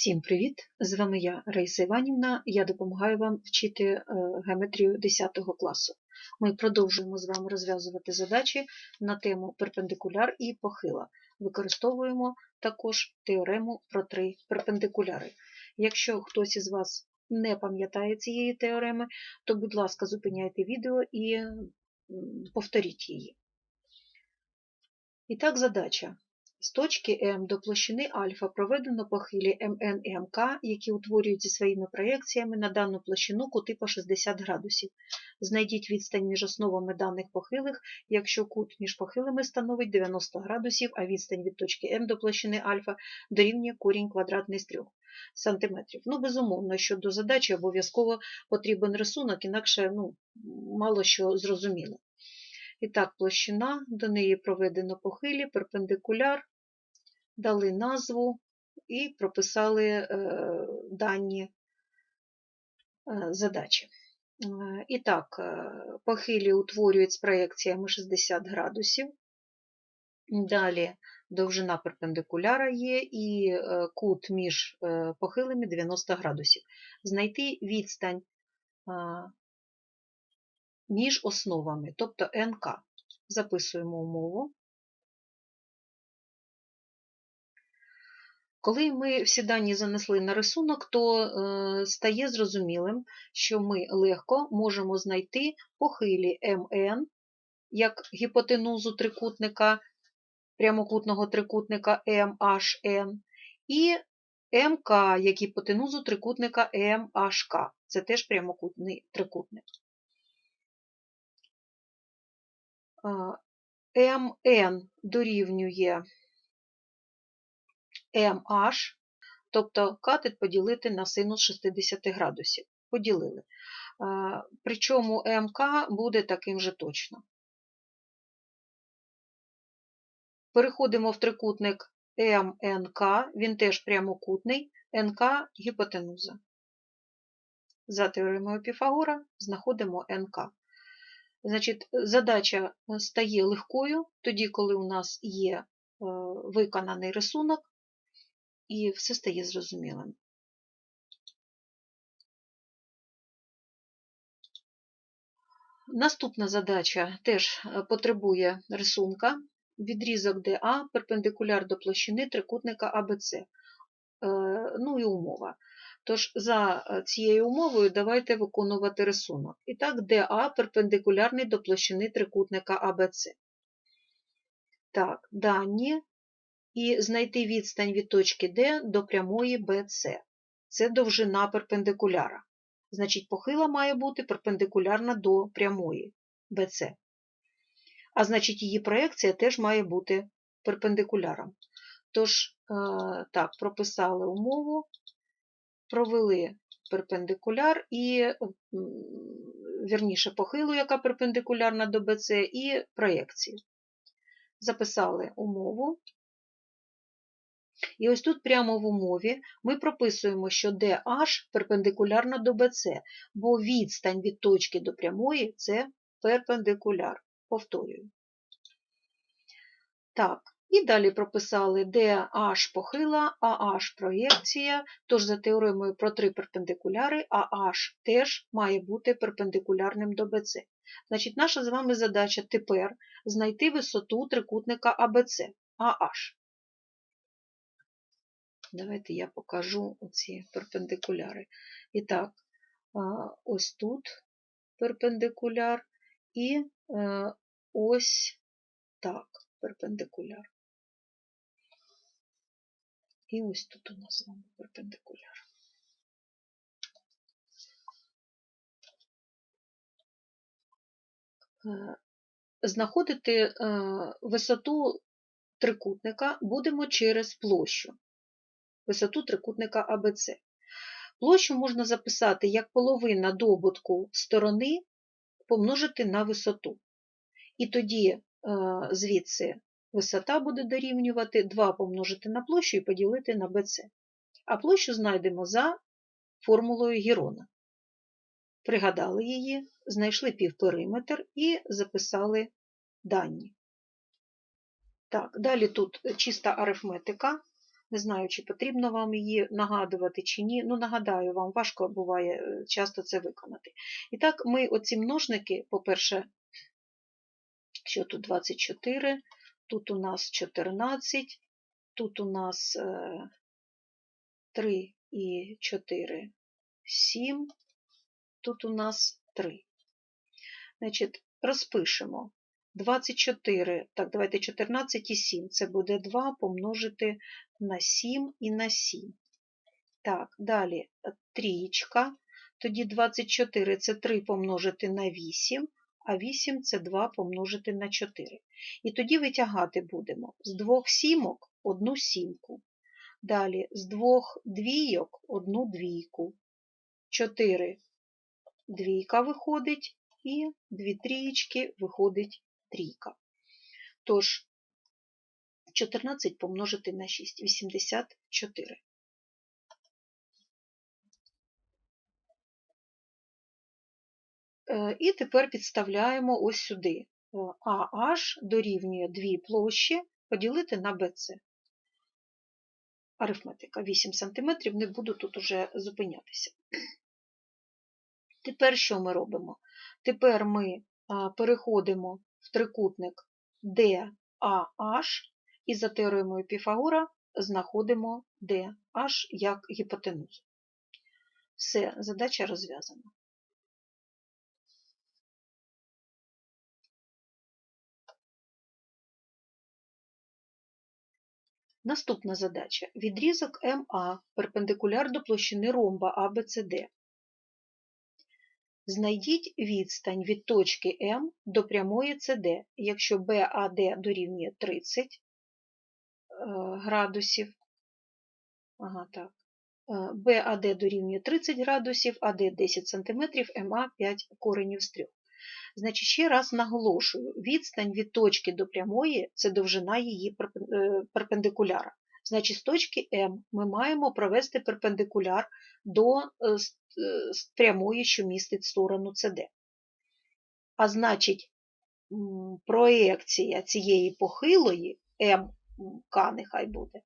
Всім привіт! З вами я, Раїса Іванівна. Я допомагаю вам вчити е, геометрію 10 класу. Ми продовжуємо з вами розв'язувати задачі на тему перпендикуляр і похила. Використовуємо також теорему про три перпендикуляри. Якщо хтось із вас не пам'ятає цієї теореми, то, будь ласка, зупиняйте відео і повторіть її. І так, задача. З точки М до площини альфа проведено похилі МН і МК, які утворюють зі своїми проєкціями на дану площину кути по 60 градусів. Знайдіть відстань між основами даних похилих, якщо кут між похилими становить 90 градусів, а відстань від точки М до площини альфа дорівнює корінь квадратний з 3 сантиметрів. Ну, безумовно, що до задачі обов'язково потрібен рисунок, інакше ну, мало що зрозуміло. І так, площина, до неї проведено похилі, перпендикуляр, дали назву і прописали е, дані е, задачі. Е, І так, похилі утворюють з проєкціями 60 градусів. Далі довжина перпендикуляра є і кут між похилими 90 градусів. Знайти відстань між основами, тобто НК. Записуємо умову. Коли ми всі дані занесли на рисунок, то е, стає зрозумілим, що ми легко можемо знайти похилі МН як гіпотенузу трикутника, прямокутного трикутника MHN, і МК як гіпотенузу трикутника MHK. Це теж прямокутний трикутник. МН дорівнює MH, тобто катет поділити на синус 60 градусів. Поділили. Причому МК буде таким же точно. Переходимо в трикутник МНК, він теж прямокутний, НК гіпотенуза. За теоремою Піфагора знаходимо НК. Значить, задача стає легкою тоді, коли у нас є виконаний рисунок, і все стає зрозумілим. Наступна задача теж потребує рисунка. Відрізок ДА перпендикуляр до площини трикутника АБЦ. Ну і умова. Тож, за цією умовою давайте виконувати рисунок. І так, ДА перпендикулярний до площини трикутника АБЦ. Так, дані. І знайти відстань від точки D до прямої BC. Це довжина перпендикуляра. Значить, похила має бути перпендикулярна до прямої BC. А значить, її проекція теж має бути перпендикуляром. Тож, так, прописали умову, провели перпендикуляр і, вірніше, похилу, яка перпендикулярна до BC, і проєкцію. Записали умову. І ось тут прямо в умові ми прописуємо, що DH перпендикулярна до BC, бо відстань від точки до прямої це перпендикуляр. Повторюю. Так, і далі прописали DH похила, AH проєкція, тож за теоремою про три перпендикуляри, AH теж має бути перпендикулярним до BC. Значить, наша з вами задача тепер знайти висоту трикутника ABC, AH. Давайте я покажу оці перпендикуляри. І так, ось тут перпендикуляр і ось так перпендикуляр. І ось тут у нас з вами перпендикуляр. Знаходити висоту трикутника будемо через площу. Висоту трикутника АБЦ. Площу можна записати як половина добутку сторони помножити на висоту. І тоді звідси висота буде дорівнювати 2 помножити на площу і поділити на BC. А площу знайдемо за формулою Герона. Пригадали її, знайшли півпериметр і записали дані. Так, Далі тут чиста арифметика. Не знаю, чи потрібно вам її нагадувати чи ні. Ну, нагадаю вам, важко буває е, часто це виконати. І так, ми оці множники, по-перше, що тут 24, тут у нас 14, тут у нас 3 і 4, 7, тут у нас 3. Значить, розпишемо. 24, так, давайте 14 і 7. Це буде 2 помножити на 7 і на 7. Так, далі трієчка. Тоді 24 це 3 помножити на 8, а 8 це 2 помножити на 4. І тоді витягати будемо з двох сімок одну сімку. Далі з двох двійок одну двійку. 4 двійка виходить, і дві трієчки виходить трійка. Тож, 14 помножити на 6 84. І тепер підставляємо ось сюди. AH е, дорівнює дві площі поділити на BC. Арифметика 8 см, не буду тут уже зупинятися. Тепер що ми робимо? Тепер ми переходимо в трикутник DAH і за теоремою Піфагора знаходимо DH як гіпотенузу. Все, задача розв'язана. Наступна задача. Відрізок МА перпендикуляр до площини ромба ABCD. Знайдіть відстань від точки М до прямої CD, якщо BAD дорівнює 30 е, градусів. Ага, так. Е, дорівнює 30 градусів, АД 10 см, МА 5 коренів з 3. Значить, ще раз наголошую, відстань від точки до прямої це довжина її е, перпендикуляра. Значить, з точки М ми маємо провести перпендикуляр до Е, прямої, що містить сторону CD. А значить, проекція цієї похилої, МК нехай буде,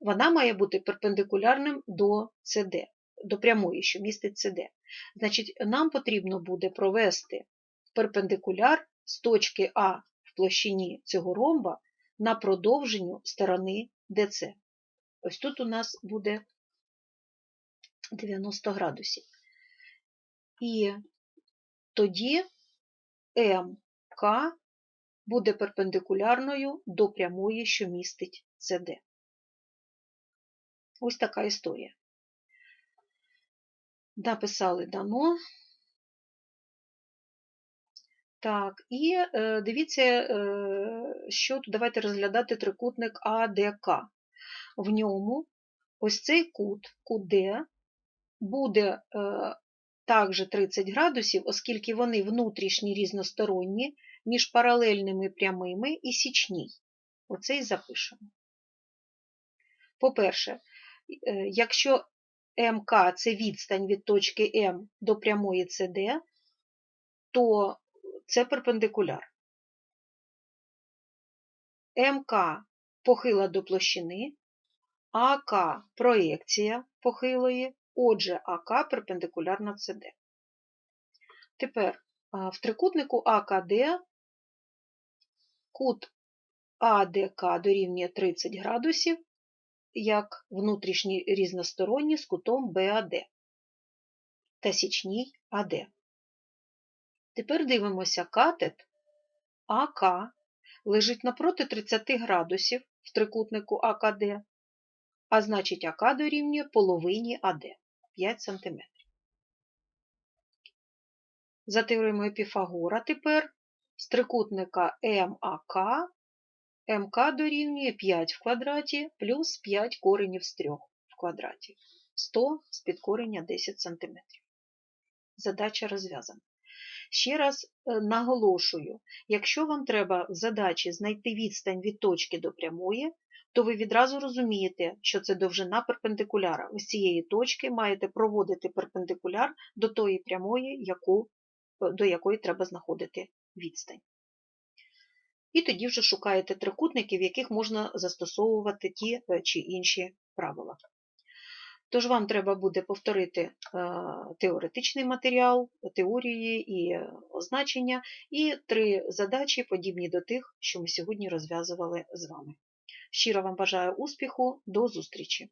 вона має бути перпендикулярним до CD, до прямої, що містить CD. Значить, нам потрібно буде провести перпендикуляр з точки А в площині цього ромба на продовженню сторони DC. Ось тут у нас буде 90 градусів. І тоді МК буде перпендикулярною до прямої, що містить CD. Ось така історія. Написали дано. Так, і е, дивіться, е, що давайте розглядати трикутник АДК. В ньому ось цей кут, кут буде е, також 30 градусів, оскільки вони внутрішні різносторонні між паралельними прямими і січній. Оце і запишемо. По-перше, е, якщо МК це відстань від точки М до прямої CD, то це перпендикуляр. МК похила до площини, АК проекція похилої, Отже, АК перпендикулярна СД. Тепер в трикутнику АКД кут АДК дорівнює 30 градусів, як внутрішній різносторонній з кутом БАД та січній АД. Тепер дивимося катет АК лежить напроти 30 градусів в трикутнику АКД, а значить АК дорівнює половині АД. 5 см. За теоремою Піфагора тепер з трикутника МАК МК дорівнює 5 в квадраті плюс 5 коренів з 3 в квадраті. 100 з підкорення 10 см. Задача розв'язана. Ще раз е, наголошую, якщо вам треба в задачі знайти відстань від точки до прямої, то ви відразу розумієте, що це довжина перпендикуляра. Ось цієї точки маєте проводити перпендикуляр до тої прямої, яку, до якої треба знаходити відстань. І тоді вже шукаєте трикутники, в яких можна застосовувати ті е, чи інші правила. Тож вам треба буде повторити е, теоретичний матеріал, теорії і означення, і три задачі, подібні до тих, що ми сьогодні розв'язували з вами. Щиро вам бажаю успіху, до зустрічі!